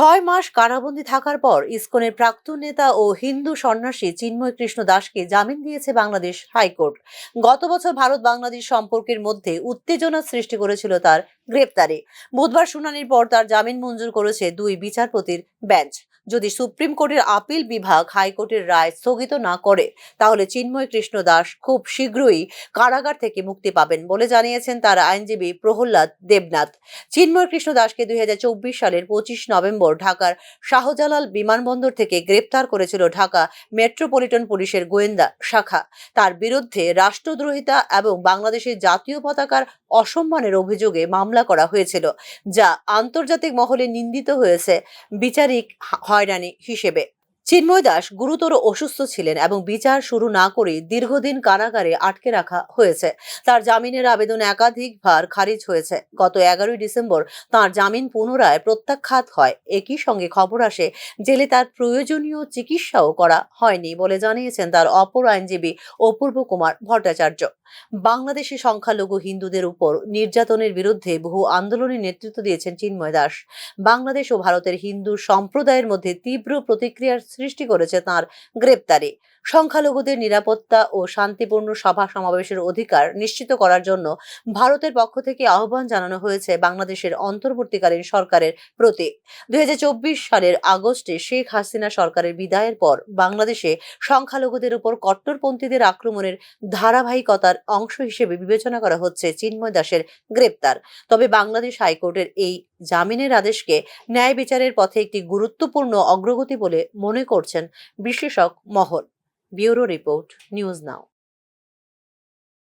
ছয় মাস কারাবন্দী থাকার পর ইসকনের প্রাক্তন নেতা ও হিন্দু সন্ন্যাসী চিন্ময় কৃষ্ণ দাসকে জামিন দিয়েছে বাংলাদেশ হাইকোর্ট। গত বছর ভারত বাংলাদেশ সম্পর্কের মধ্যে উত্তেজনা সৃষ্টি করেছিল তার গ্রেপ্তারে। বুধবার শুনানির পর তার জামিন মঞ্জুর করেছে দুই বিচারপতির বেঞ্চ। যদি সুপ্রিম কোর্টের আপিল বিভাগ হাইকোর্টের রায় স্থগিত না করে, তাহলে চিন্ময় কৃষ্ণ দাস খুব শীঘ্রই কারাগার থেকে মুক্তি পাবেন বলে জানিয়েছেন তার আইনজীবী প্রহ্লাদ দেবনাথ। চিন্ময় কৃষ্ণ দাসকে দুই হাজার চব্বিশ সালের পঁচিশ নভেম্বর ঢাকার শাহজালাল বিমানবন্দর থেকে গ্রেপ্তার করেছিল ঢাকা মেট্রোপলিটন পুলিশের গোয়েন্দা শাখা। তার বিরুদ্ধে রাষ্ট্রদ্রোহিতা এবং বাংলাদেশের জাতীয় পতাকার অসম্মানের অভিযোগে মামলা করা হয়েছিল, যা আন্তর্জাতিক মহলে নিন্দিত হয়েছে বিচারিক হয়রানি হিসেবে। চিন্ময় দাস গুরুতর অসুস্থ ছিলেন এবং বিচার শুরু না করে দীর্ঘদিন কারাগারে আটকে রাখা হয়েছে। তার জামিনের আবেদন একাধিকবার খারিজ হয়েছে। গত এগারোই ডিসেম্বর তার জামিন পুনরায় প্রত্যাখ্যাত হয়। একই সঙ্গে খবর আসে, জেলে তার প্রয়োজনীয় চিকিৎসাও করা হয়নি বলে জানিয়েছেন তার অপর আইনজীবী অপূর্ব কুমার ভট্টাচার্য। বাংলাদেশি সংখ্যালঘু হিন্দুদের উপর নির্যাতনের বিরুদ্ধে বহু আন্দোলনে নেতৃত্ব দিয়েছেন চিন্ময় দাস। বাংলাদেশ ও ভারতের হিন্দু সম্প্রদায়ের মধ্যে তীব্র প্রতিক্রিয়ার সৃষ্টি করেছে তার গ্রেপ্তারে। সংখ্যালঘুদের নিরাপত্তা ও শান্তিপূর্ণ সভা সমাবেশের অধিকার নিশ্চিত করার জন্য ভারতের পক্ষ থেকে আহ্বান জানানো হয়েছে বাংলাদেশের অন্তর্বর্তীকালীন সরকারের প্রতি। দুই সালের আগস্টে শেখ হাসিনা সরকারের বিদায়ের পর বাংলাদেশে সংখ্যালঘুদের উপর কট্টরপন্থীদের আক্রমণের ধারাবাহিকতার অংশ হিসেবে বিবেচনা করা হচ্ছে চিন্ময় দাসের গ্রেপ্তার। তবে বাংলাদেশ হাইকোর্টের এই জামিনের আদেশকে ন্যায় বিচারের পথে একটি গুরুত্বপূর্ণ অগ্রগতি বলে মনে করছেন বিশেষক মহল ব্যুরো রিপোর্ট নিউজ নাও।